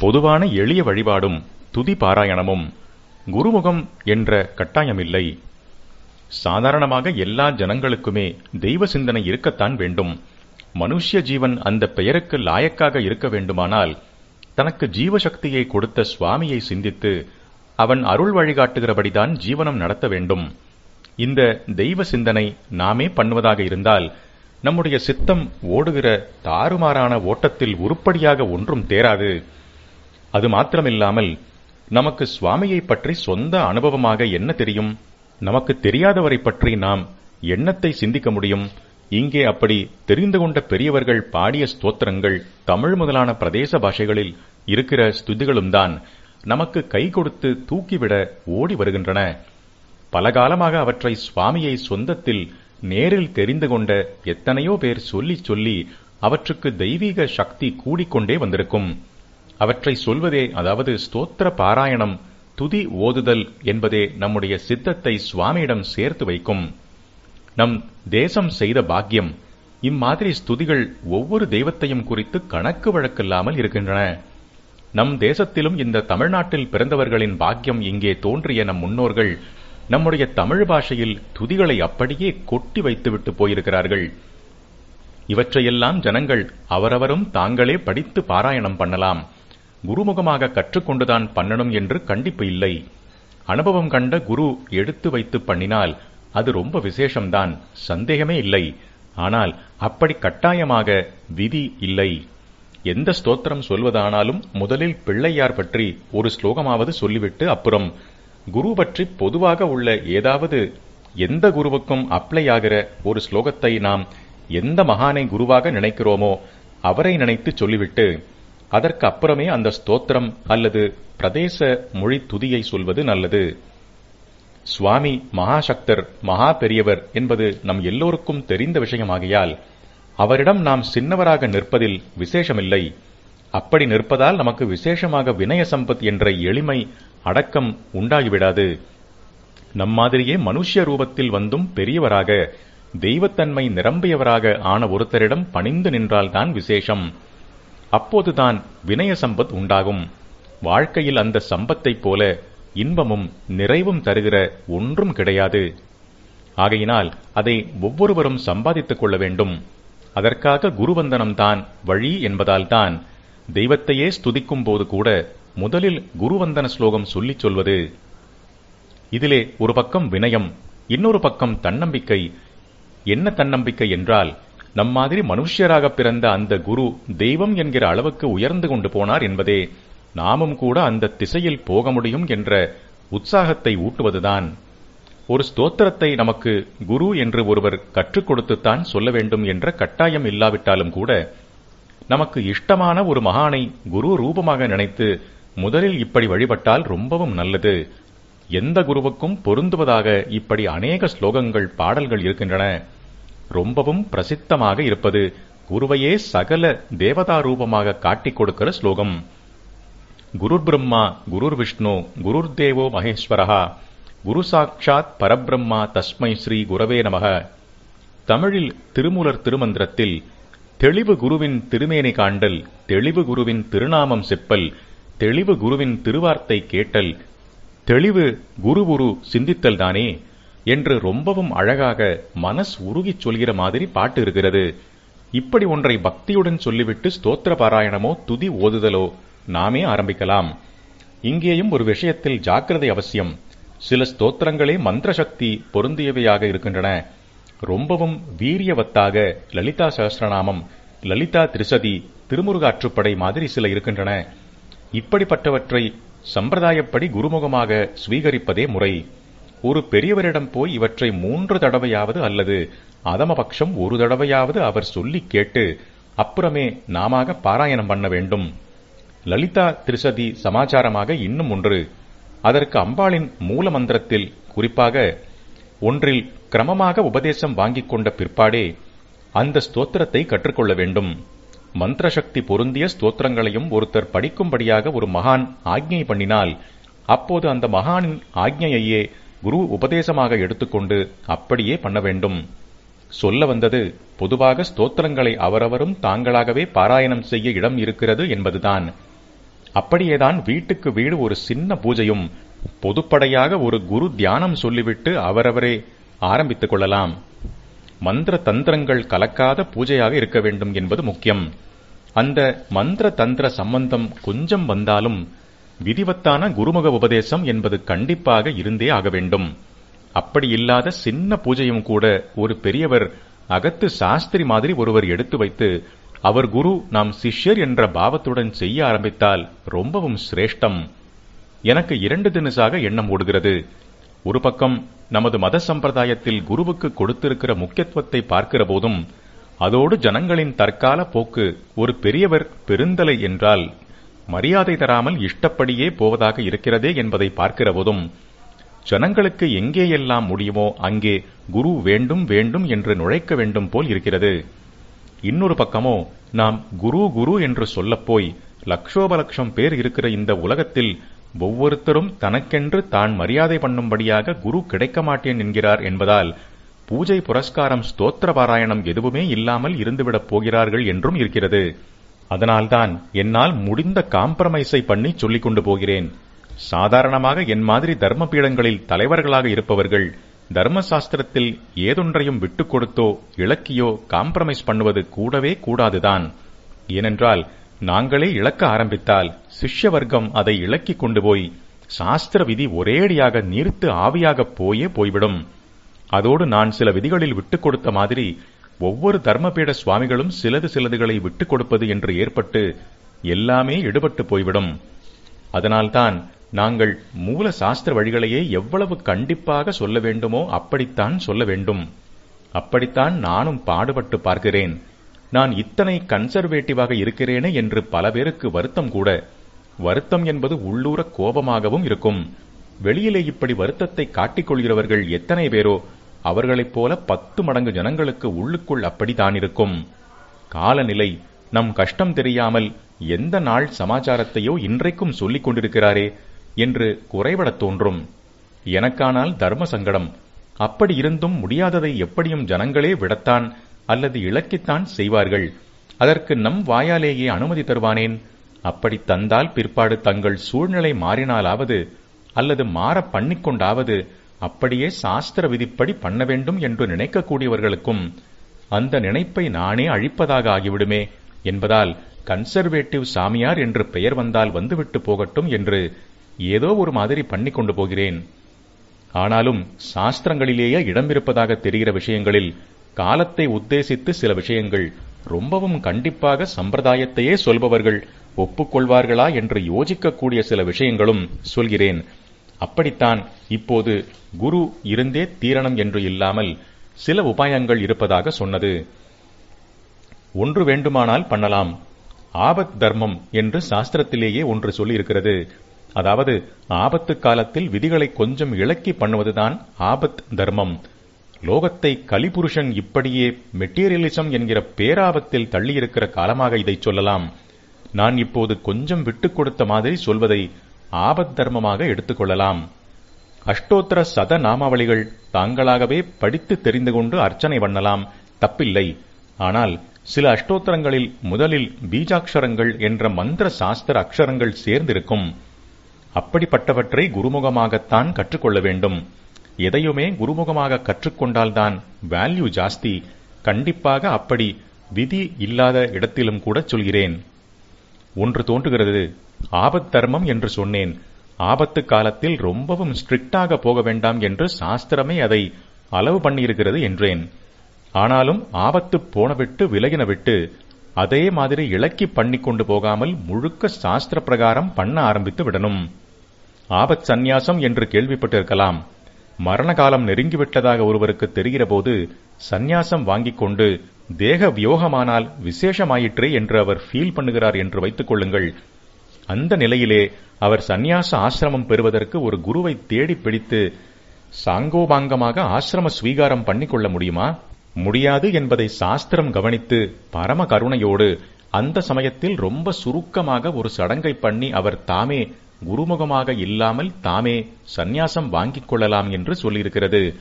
பொதுவான எளிய வழிபாடும் துதி பாராயணமும் குருமுகம் என்ற கட்டாயமில்லை. சாதாரணமாக எல்லா ஜனங்களுக்குமே தெய்வ சிந்தனை இருக்கத்தான் வேண்டும். மனுஷ்ய ஜீவன் அந்த பெயருக்கு லாயக்காக இருக்க வேண்டுமானால் தனக்கு ஜீவசக்தியை கொடுத்த சுவாமியை சிந்தித்து அவன் அருள் வழிகாட்டுகிறபடிதான் ஜீவனம் நடத்த வேண்டும். இந்த தெய்வ சிந்தனை நாமே பண்ணுவதாக இருந்தால் நம்முடைய சித்தம் ஓடுகிற தாறுமாறான ஓட்டத்தில் உருப்படியாக ஒன்றும் தேராது. அது மாத்திரமில்லாமல் நமக்கு சுவாமியை பற்றி சொந்த அனுபவமாக என்ன தெரியும்? நமக்கு தெரியாதவரை பற்றி நாம் எண்ணத்தை சிந்திக்க முடியும். இங்கே அப்படி தெரிந்து கொண்ட பெரியவர்கள் பாடிய ஸ்தோத்திரங்கள் தமிழ் முதலான பிரதேச பாஷைகளில் இருக்கிற ஸ்துதிகளும் தான் நமக்கு கை கொடுத்து தூக்கிவிட ஓடி வருகின்றன. பல காலமாக அவற்றை சுவாமியை சொந்தத்தில் நேரில் தெரிந்து கொண்ட எத்தனையோ பேர் சொல்லி சொல்லி அவற்றுக்கு தெய்வீக சக்தி கூடிக்கொண்டே வந்திருக்கும். அவற்றை சொல்வதே அதாவது ஸ்தோத்திர பாராயணம் துதி ஓதுதல் என்பதே நம்முடைய சித்தத்தை சுவாமியிடம் சேர்த்து வைக்கும். நம் தேசம் செய்த பாக்கியம் இம்மாதிரி ஸ்துதிகள் ஒவ்வொரு தெய்வத்தையும் குறித்து கணக்கு வழக்கில்லாமல் இருக்கின்றன. நம் தேசத்திலும் இந்த தமிழ்நாட்டில் பிறந்தவர்களின் பாக்கியம் இங்கே தோன்றிய நம் முன்னோர்கள் நம்முடைய தமிழ் பாஷையில் துதிகளை அப்படியே கொட்டி வைத்துவிட்டு போயிருக்கிறார்கள். இவற்றையெல்லாம் ஜனங்கள் அவரவரும் தாங்களே படித்து பாராயணம் பண்ணலாம். குருமுகமாக கற்றுக்கொண்டுதான் பண்ணணும் என்று கண்டிப்பு இல்லை. அனுபவம் கண்ட குரு எடுத்து வைத்து பண்ணினால் அது ரொம்ப விசேஷம்தான். சந்தேகமே இல்லை. ஆனால் அப்படி கட்டாயமாக விதி இல்லை. எந்த ஸ்தோத்திரம் சொல்வதானாலும் முதலில் பிள்ளையார் பற்றி ஒரு ஸ்லோகமாவது சொல்லிவிட்டு அப்புறம் குரு பற்றி பொதுவாக உள்ள ஏதாவது எந்த குருவுக்கும் அப்ளை ஆகிற ஒரு ஸ்லோகத்தை நாம் எந்த மகானை குருவாக நினைக்கிறோமோ அவரை நினைத்து சொல்லிவிட்டு அதற்கு அப்புறமே அந்த ஸ்தோத்திரம் அல்லது பிரதேச மொழி துதியை சொல்வது நல்லது. சுவாமி மகாசக்தர் மகா பெரியவர் என்பது நம் எல்லோருக்கும் தெரிந்த விஷயமாகையால் அவரிடம் நாம் சின்னவராக நிற்பதில் விசேஷமில்லை. அப்படி நிற்பதால் நமக்கு விசேஷமாக வினய சம்பத் என்ற எளிமை அடக்கம் உண்டாகிவிடாது. நம் மாதிரியே மனுஷ்ய ரூபத்தில் வந்தும் பெரியவராக தெய்வத்தன்மை நிரம்பியவராக ஆன ஒருத்தரிடம் பணிந்து நின்றால்தான் விசேஷம். அப்போதுதான் வினய சம்பத் உண்டாகும். வாழ்க்கையில் அந்த சம்பத்தைப் போல இன்பமும் நிறைவும் தருகிற ஒன்றும் கிடையாது. ஆகையினால் அதை ஒவ்வொருவரும் சம்பாதித்துக் கொள்ள வேண்டும். அதற்காக குருவந்தனம்தான் வழி என்பதால்தான் தெய்வத்தையே ஸ்துதிக்கும் போது கூட முதலில் குருவந்தன ஸ்லோகம் சொல்லிச் சொல்வது. இதிலே ஒரு பக்கம் வினயம் இன்னொரு பக்கம் தன்னம்பிக்கை. என்ன தன்னம்பிக்கை என்றால் நம் மாதிரி மனுஷ்யராக பிறந்த அந்த குரு தெய்வம் என்கிற அளவுக்கு உயர்ந்து கொண்டு போனார் என்பதே நாமும் கூட அந்த திசையில் போக முடியும் என்ற உற்சாகத்தை ஊட்டுவதுதான். ஒரு ஸ்தோத்திரத்தை நமக்கு குரு என்று ஒருவர் கற்றுக் கொடுத்துத்தான் சொல்ல வேண்டும் என்ற கட்டாயம் இல்லாவிட்டாலும் கூட நமக்கு இஷ்டமான ஒரு மகானை குரு ரூபமாக நினைத்து முதலில் இப்படி வழிபட்டால் ரொம்பவும் நல்லது. எந்த குருவுக்கும் பொருந்துவதாக இப்படி அநேக ஸ்லோகங்கள் பாடல்கள் இருக்கின்றன. ரொம்பவும் பிரசித்தமாக இருப்பது குருவையே சகல தேவதா ரூபமாக காட்டிக் கொடுக்கிற ஸ்லோகம். குருர் பிரம்மா குருர் விஷ்ணு குருர் தேவோ மகேஸ்வரஹா. குரு சாட்சாத் பரபிரம்மா தஸ்மை ஸ்ரீ குரவே நமக. தமிழில் திருமூலர் திருமந்திரத்தில் தெளிவு குருவின் திருமேனி காண்டல் தெளிவு குருவின் திருநாமம் செப்பல் தெளிவு குருவின் திருவார்த்தை கேட்டல் தெளிவு குரு குரு சிந்தித்தல் தானே? என்று ரொம்பவும் அழகாக மனஸ் உருகிச் சொல்கிற மாதிரி பாட்டு இருக்கிறது. இப்படி ஒன்றை பக்தியுடன் சொல்லிவிட்டு ஸ்தோத்திர பாராயணமோ துதி ஓதுதலோ நாமே ஆரம்பிக்கலாம். இங்கேயும் ஒரு விஷயத்தில் ஜாக்கிரதை அவசியம். சில ஸ்தோத்திரங்களே மந்திர சக்தி பொருந்தியவையாக இருக்கின்றன. ரொம்பவும் வீரியவத்தாக லலிதா சகஸ்ரநாமம் லலிதா திரிசதி திருமுருகாற்றுப்படை மாதிரி சில இருக்கின்றன. இப்படிப்பட்டவற்றை சம்பிரதாயப்படி குருமுகமாக ஸ்வீகரிப்பதே முறை. ஒரு பெரியவரிடம் போய் இவற்றை மூன்று தடவையாவது அல்லது அதமபக்ஷம் ஒரு தடவையாவது அவர் சொல்லி கேட்டு அப்புறமே நாமாக பாராயணம் பண்ண வேண்டும். லலிதா திரிசதி சமாச்சாரமாக இன்னும் ஒன்று. அதற்கு அம்பாளின் மூல மந்திரத்தில் குறிப்பாக ஒன்றில் கிரமமாக உபதேசம் வாங்கிக் கொண்ட பிற்பாடே அந்த ஸ்தோத்திரத்தை கற்றுக்கொள்ள வேண்டும். மந்திர சக்தி பொருந்திய ஸ்தோத்திரங்களையும் ஒருத்தர் படிக்கும்படியாக ஒரு மகான் ஆக்ஞை பண்ணினால் அப்போது அந்த மகானின் ஆக்ஞையையே குரு உபதேசமாக எடுத்துக்கொண்டு அப்படியே பண்ண வேண்டும். சொல்ல வந்தது பொதுவாக ஸ்தோத்திரங்களை அவரவரும் தாங்களாகவே பாராயணம் செய்ய இடம் இருக்கிறது என்பதுதான். அப்படியேதான் வீட்டுக்கு வீடு ஒரு சின்ன பூஜையும் பொதுப்படையாக ஒரு குரு தியானம் சொல்லிவிட்டு அவரவரே ஆரம்பித்துக் கொள்ளலாம். மந்திர தந்திரங்கள் கலக்காத பூஜையாக இருக்க வேண்டும் என்பது முக்கியம். அந்த மந்திர தந்திர சம்பந்தம் கொஞ்சம் வந்தாலும் விதிவத்தான குருமுக உபதேசம் என்பது கண்டிப்பாக இருந்தே ஆக வேண்டும். அப்படி இல்லாத சின்ன பூஜையும் கூட ஒரு பெரியவர் அகத்து சாஸ்திரி மாதிரி ஒருவர் எடுத்து வைத்து அவர் குரு நாம் சிஷ்யர் என்ற பாவத்துடன் செய்ய ஆரம்பித்தால் ரொம்பவும் சிரேஷ்டம். எனக்கு இரண்டு தினசாக எண்ணம் ஓடுகிறது. ஒரு பக்கம் நமது மத சம்பிரதாயத்தில் குருவுக்கு கொடுத்திருக்கிற முக்கியத்துவத்தை பார்க்கிற போதும் அதோடு ஜனங்களின் தற்கால போக்கு ஒரு பெரியவர் பெருந்தலை என்றால் மரியாதை தராமல் இஷ்டப்படியே போவதாக இருக்கிறதே என்பதை பார்க்கிறபோதும் ஜனங்களுக்கு எங்கேயெல்லாம் முடியுமோ அங்கே குரு வேண்டும் வேண்டும் என்று நுழைக்க வேண்டும் போல் இருக்கிறது. இன்னொரு பக்கமோ நாம் குரு குரு என்று சொல்லப்போய் லட்சோப லட்சம் பேர் இருக்கிற இந்த உலகத்தில் ஒவ்வொருத்தரும் தனக்கென்று தான் மரியாதை பண்ணும்படியாக குரு கிடைக்க மாட்டேன் என்கிறார் என்பதால் பூஜை புரஸ்காரம் ஸ்தோத்திர பாராயணம் எதுவுமே இல்லாமல் இருந்துவிடப் போகிறார்கள் என்றும் இருக்கிறது. அதனால்தான் என்னால் முடிந்த காம்ப்ரமைஸை பண்ணி சொல்லிக் கொண்டு போகிறேன். சாதாரணமாக என் மாதிரி தர்ம பீடங்களில் தலைவர்களாக இருப்பவர்கள் தர்மசாஸ்திரத்தில் ஏதொன்றையும் விட்டுக் கொடுத்தோ இலக்கியோ காம்ப்ரமைஸ் பண்ணுவது கூடவே கூடாதுதான். ஏனென்றால் நாங்களே இழக்க ஆரம்பித்தால் சிஷ்ய வர்க்கம் அதை இழக்கிக் கொண்டு போய் சாஸ்திர விதி ஒரேடியாக நீர்த்து ஆவியாகப் போயே போய்விடும். அதோடு நான் சில விதிகளில் விட்டுக் கொடுத்த மாதிரி ஒவ்வொரு தர்மபீட சுவாமிகளும் சிலது சிலதுகளை விட்டுக் கொடுப்பது என்று ஏற்பட்டு எல்லாமே எடுபட்டு போய்விடும். அதனால்தான் நாங்கள் மூல சாஸ்திர வழிகளையே எவ்வளவு கண்டிப்பாக சொல்ல வேண்டுமோ அப்படித்தான் சொல்ல வேண்டும். அப்படித்தான் நானும் பாடுபட்டு பார்க்கிறேன். நான் இத்தனை கன்சர்வேட்டிவாக இருக்கிறேனே என்று பல பேருக்கு வருத்தம் கூட. வருத்தம் என்பது உள்ளூர கோபமாகவும் இருக்கும். வெளியிலே இப்படி வருத்தத்தை காட்டிக்கொள்கிறவர்கள் எத்தனை பேரோ அவர்களைப் போல பத்து மடங்கு ஜனங்களுக்கு உள்ளுக்குள் அப்படித்தான் இருக்கும் காலநிலை நம் கஷ்டம் தெரியாமல் எந்த நாள் சமாச்சாரத்தையோ இன்றைக்கும் சொல்லிக் கொண்டிருக்கிறாரே என்று குறைபடத் தோன்றும். எனக்கானால் தர்ம சங்கடம். அப்படி இருந்தும் முடியாததை எப்படியும் ஜனங்களே விடத்தான் அல்லது இழக்கித்தான் செய்வார்கள். அதற்கு நம் வாயாலேயே அனுமதி தருவானேன்? அப்படி தந்தால் பிற்பாடு தங்கள் சூழ்நிலை மாறினாலாவது அல்லது மாற பண்ணிக்கொண்டாவது அப்படியே சாஸ்திர விதிப்படி பண்ண வேண்டும் என்று நினைக்கக்கூடியவர்களுக்கும் அந்த நினைப்பை நானே அழிப்பதாக ஆகிவிடுமே என்பதால் கன்சர்வேட்டிவ் சாமியார் என்று பெயர் வந்தால் வந்துவிட்டு போகட்டும் என்று ஏதோ ஒரு மாதிரி பண்ணி கொண்டு போகிறேன். ஆனாலும் சாஸ்திரங்களிலேயே இடமிருப்பதாக தெரிகிற விஷயங்களில் காலத்தை உத்தேசித்து சில விஷயங்கள் ரொம்பவும் கண்டிப்பாக சம்பிரதாயத்தையே சொல்பவர்கள் ஒப்புக்கொள்வார்களா என்று யோசிக்கக்கூடிய சில விஷயங்களும் சொல்கிறேன். அப்படித்தான் இப்போது குரு இருந்தே தீரணம் என்று இல்லாமல் சில உபாயங்கள் இருப்பதாக சொன்னது. ஒன்று வேண்டுமானால் பண்ணலாம். ஆபத் தர்மம் என்று சாஸ்திரத்திலேயே ஒன்று சொல்லியிருக்கிறது. அதாவது ஆபத்து காலத்தில் விதிகளை கொஞ்சம் இழக்கி பண்ணுவதுதான் ஆபத் தர்மம். லோகத்தை கலிபுருஷன் இப்படியே மெட்டீரியலிசம் என்கிற பேராபத்தில் தள்ளியிருக்கிற காலமாக இதை சொல்லலாம். நான் இப்போது கொஞ்சம் விட்டுக் கொடுத்த மாதிரி சொல்வதை ஆபத் தர்மமாக எடுத்துக்கொள்ளலாம். அஷ்டோத்திர சத நாமாவளிகள் தாங்களாகவே படித்து தெரிந்து கொண்டு அர்ச்சனை பண்ணலாம். தப்பில்லை. ஆனால் சில அஷ்டோத்திரங்களில் முதலில் பீஜாட்சரங்கள் என்ற மந்திர சாஸ்திர அக்ஷரங்கள் சேர்ந்திருக்கும். அப்படிப்பட்டவற்றை குருமுகமாகத்தான் கற்றுக்கொள்ள வேண்டும். எதையுமே குருமுகமாக கற்றுக்கொண்டால்தான் வேல்யூ ஜாஸ்தி. கண்டிப்பாக அப்படி விதி இல்லாத இடத்திலும் கூட சொல்கிறேன். ஒன்று தோன்றுகிறது. ஆபத் தர்மம் என்று சொன்னேன். ஆபத்து காலத்தில் ரொம்பவும் ஸ்ட்ரிக்டாக போக வேண்டாம் என்று சாஸ்திரமே அதை அளவு பண்ணியிருக்கிறது என்றேன். ஆனாலும் ஆபத்து போனவிட்டு விலகின விட்டு அதே மாதிரி இலக்கி பண்ணி கொண்டு போகாமல் முழுக்க சாஸ்திர பிரகாரம் பண்ண ஆரம்பித்து விடணும். ஆபத் சந்நியாசம் என்று கேள்விப்பட்டிருக்கலாம். மரண காலம் நெருங்கிவிட்டதாக ஒருவருக்கு தெரிகிற போது சந்நியாசம் வாங்கிக் கொண்டு தேக வியோகமானால் விசேஷமாயிற்றே என்று அவர் ஃபீல் பண்ணுகிறார் என்று வைத்துக் கொள்ளுங்கள். அந்த நிலையிலே அவர் சந்நியாச ஆசிரமம் பெறுவதற்கு ஒரு குருவை தேடி பிடித்து சாங்கோபாங்கமாக ஆசிரம ஸ்வீகாரம் பண்ணிக்கொள்ள முடியுமா? முடியாது என்பதை சாஸ்திரம் கவனித்து பரம கருணையோடு அந்த சமயத்தில் ரொம்ப சுருக்கமாக ஒரு சடங்கை பண்ணி அவர் தாமே குருமுகமாக இல்லாமல் தாமே சந்நியாசம் வாங்கிக் கொள்ளலாம் என்று சொல்லியிருக்கிறது.